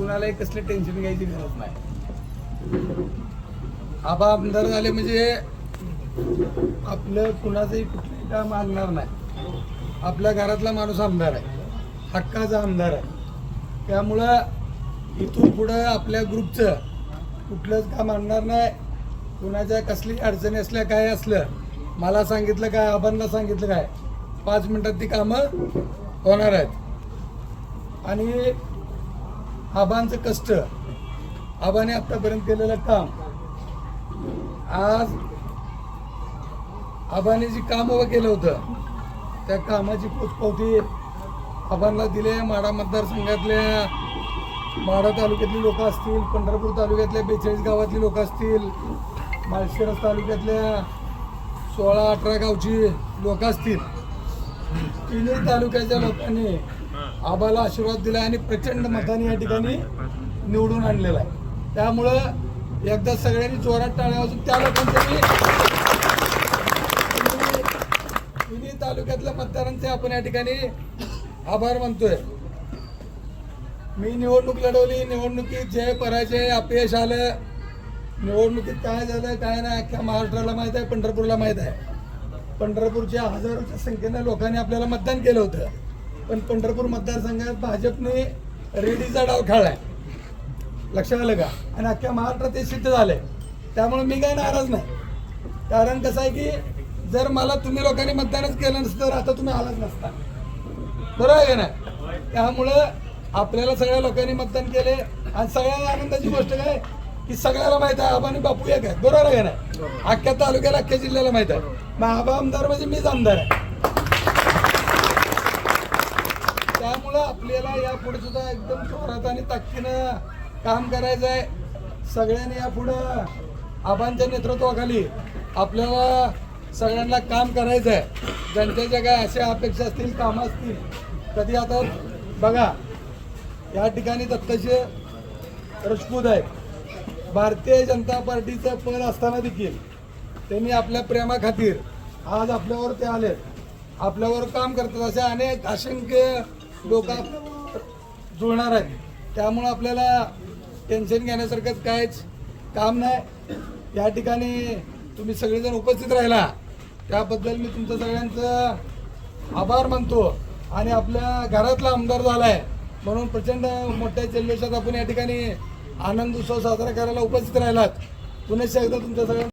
कुणालाही कसले टेन्शन घ्यायची गरज नाही. आबा आमदार झाले म्हणजे आपलं कुणाचंही कुठलंही काम आणणार नाही. आपल्या घरातला माणूस आमदार आहे. हक्काचा आमदार आहे. त्यामुळं इथून पुढं आपल्या ग्रुपचं कुठलंच काम आणणार नाही. कुणाच्या कसली अडचणी असल्या काय असलं मला सांगितलं काय आबांना सांगितलं काय पाच मिनटात ती कामं होणार आहेत. आणि आबांचं कष्ट. आबाने आतापर्यंत केलेलं काम. आज आबाने जी काम उभं केलं होतं त्या कामाची पोचपावती आबांना दिले. माडा मतदारसंघातल्या माडा तालुक्यातली लोक असतील पंढरपूर तालुक्यातल्या बेचाळीस गावातली लोक असतील माळशिरस तालुक्यातल्या सोळा अठरा गावची लोक असतील. तिन्ही तालुक्याच्या लोकांनी आबाला आशीर्वाद दिला आणि प्रचंड मताने या ठिकाणी निवडून आणलेला आहे. त्यामुळं एकदा सगळ्यांनी जोरात टाळ्या वाजून त्या लोकांचे मी तालुक्यातल्या मतदारांचे आपण या ठिकाणी आभार मानतोय. मी निवडणूक लढवली निवडणुकीत जय पराजय अपयश आलं निवडणुकीत काय झालं काय नाही अख्ख्या महाराष्ट्राला माहीत आहे पंढरपूरला माहीत आहे. पंढरपूरच्या हजारोच्या संख्येनं लोकांनी आपल्याला मतदान केलं होतं. पण पंढरपूर मतदारसंघात भाजपने रेडीचा डाव खेळलाय. लक्षात आलं का? आणि अख्ख्या महाराष्ट्रात ते सिद्ध झालंय. त्यामुळे मी काही नाराज नाही. कारण कसं आहे की जर मला तुम्ही लोकांनी मतदानच केलं नसतं तर आता तुम्ही आलाच नसता. बरोबर आहे का नाही? त्यामुळं आपल्याला सगळ्या लोकांनी मतदान केले आणि सगळ्या आनंदाची गोष्ट काय? की सगळ्याला माहीत आहे आबा आणि बापू एक आहे बरोबर आहे ना नाही? अख्ख्या तालुक्याला अख्ख्या जिल्ह्याला माहीत आहे. मग आबा आमदार म्हणजे मीच आमदार आहे. त्यामुळं आपल्याला यापुढे सुद्धा एकदम जोरात आणि ताकदीनं काम करायचं आहे सगळ्यांनी यापुढं आबांच्या नेतृत्वाखाली आपल्याला सगळ्यांना काम करायचं आहे जनतेच्या काय अशा अपेक्षा असतील कामं असतील कधी आता बघा या ठिकाणी दत्ताचे रजपूत आहेत. भारतीय जनता पार्टीचं पद असताना देखील त्यांनी आपल्या प्रेमाखातीर आज आपल्यावर ते आलेत. आपल्यावर काम करतात असे अनेक असंख्य लोक जुळणार आहेत. त्यामुळं आपल्याला टेन्शन घेण्यासारखंच काहीच काम नाही. या ठिकाणी तुम्ही सगळेजण उपस्थित राहिला. त्याबद्दल मी तुमचं सगळ्यांचं आभार मानतो आणि आपल्या घरातला आमदार झाला आहे म्हणून प्रचंड मोठ्या जल्लोषात आपण या ठिकाणी आनंद उत्सव साजरा करायला उपस्थित राहिलात. पुन्हा एकदा तुमच्या सगळ्या